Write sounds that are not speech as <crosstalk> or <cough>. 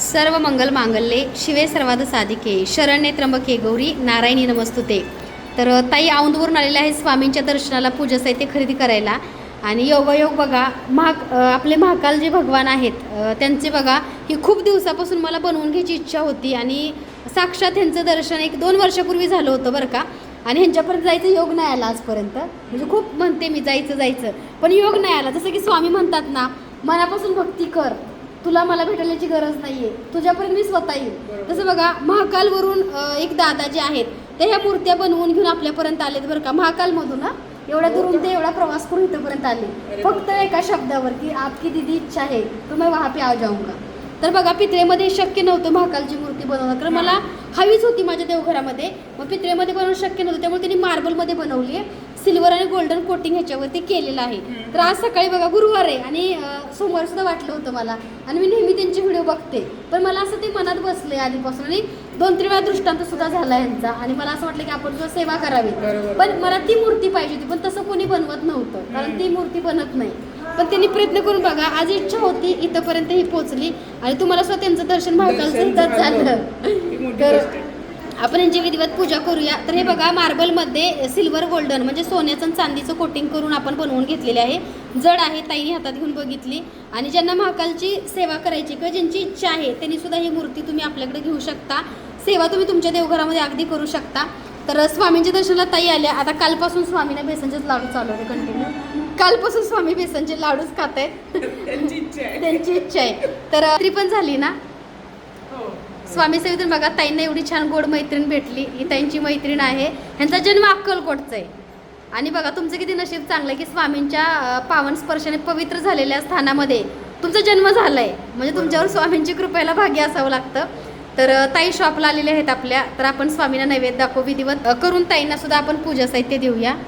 सर्व मंगल मांगल्ये शिवे सर्वाद साधिके शरण्ये त्र्यंबके गौरी नारायणी नमस्तुते. तर ताई औंधवरून आलेल्या आहेत स्वामींच्या दर्शनाला पूजा साहित्य खरेदी करायला. आणि योगायोग बघा महाक आपले महाकाल जे भगवान आहेत त्यांचे बघा ही खूप दिवसापासून मला बनवून घ्यायची इच्छा होती. आणि साक्षात ह्यांचं दर्शन एक दोन वर्षापूर्वी झालं होतं बरं का. आणि ह्यांच्यापर्यंत जायचं योग नाही आला आजपर्यंत. म्हणजे खूप म्हणते मी जायचं जायचं. पण योग नाही आला. जसं की स्वामी म्हणतात ना मनापासून भक्ती कर. तुला मला भेटायची गरज नाहीये. तुझ्यापर्यंत मी स्वतः येईल तसं बघा महाकालवरून एक दादा जे आहेत ते ह्या मूर्त्या बनवून घेऊन आपल्यापर्यंत आलेत बरं का. महाकालमधून ना एवढ्या दुरून ते एवढा प्रवास करून इथंपर्यंत आले. फक्त एका शब्दावर की आपकी दिदी इच्छा आहे तो मैं वहाँ पे आ जाऊंगा. तर बघा पित्रेमध्ये शक्य नव्हतं महाकालची मूर्ती बनवणं. कारण मला हवीच होती माझ्या देवघरामध्ये. मग पित्रेमध्ये बनवणं शक्य नव्हतं. त्यामुळे त्यांनी मार्बलमध्ये बनवली आहे सिल्वर आणि गोल्डन कोटिंग ह्याच्यावरती केलेलं आहे. तर आज सकाळी बघा गुरुवार आहे आणि सोमवार सुद्धा वाटलं होतं मला. आणि मी नेहमी त्यांचे व्हिडिओ बघते. पण मला असं ते मनात बसले आधीपासून आणि दोन तीन वेळा दृष्टांत सुद्धा झाला यांचा. आणि मला असं वाटलं की आपण सुद्धा सेवा करावी. पण मला ती मूर्ती पाहिजे होती पण तसं कोणी बनवत नव्हतं. कारण ती मूर्ती बनत नाही. पण त्यांनी प्रयत्न करून बघा आज इच्छा होती इथंपर्यंत ही पोहोचली. आणि तुम्हाला सुद्धा त्यांचं दर्शन इथंच झालं. तर. आपण यांची विधिवत पूजा करूया. तर हे बघा मार्बलमध्ये सिल्वर गोल्डन म्हणजे सोन्याचं आणि चांदीचं कोटिंग करून आपण बनवून घेतलेले आहे. जड आहे ताईने हातात घेऊन बघितली. आणि ज्यांना महाकालची सेवा करायची किंवा ज्यांची इच्छा आहे त्यांनी सुद्धा ही मूर्ती तुम्ही आपल्याकडे घेऊ शकता. सेवा तुम्ही तुमच्या देवघरामध्ये अगदी करू शकता. तर स्वामींच्या दर्शनाला ताई आल्या. आता कालपासून स्वामींना बेसनचेच लाडू चालू होते कंटिन्यू कालपासून स्वामी बेसनचे लाडूच खात आहेत. <laughs> त्यांची इच्छा आहे. त्यांची इच्छा आहे. तर ती पण झाली ना? हो. स्वामी सेवेतून बघा ताईंना एवढी छान गोड मैत्रीण भेटली. ही ताईंची मैत्रीण आहे. ह्यांचा जन्म अक्कलकोटचा आहे. आणि बघा तुमचं किती नशीब चांगलं आहे की स्वामींच्या पावन स्पर्शाने पवित्र झालेल्या स्थानामध्ये तुमचा जन्म झाला आहे म्हणजे तुमच्यावर स्वामींची कृपेला भाग्य असावं लागतं. तर ताई शॉपला आलेले आहेत आपल्या. तर आपण स्वामींना नैवेद्य दाखवू विधिवत करून ताईंना सुद्धा आपण पूजा साहित्य देऊया.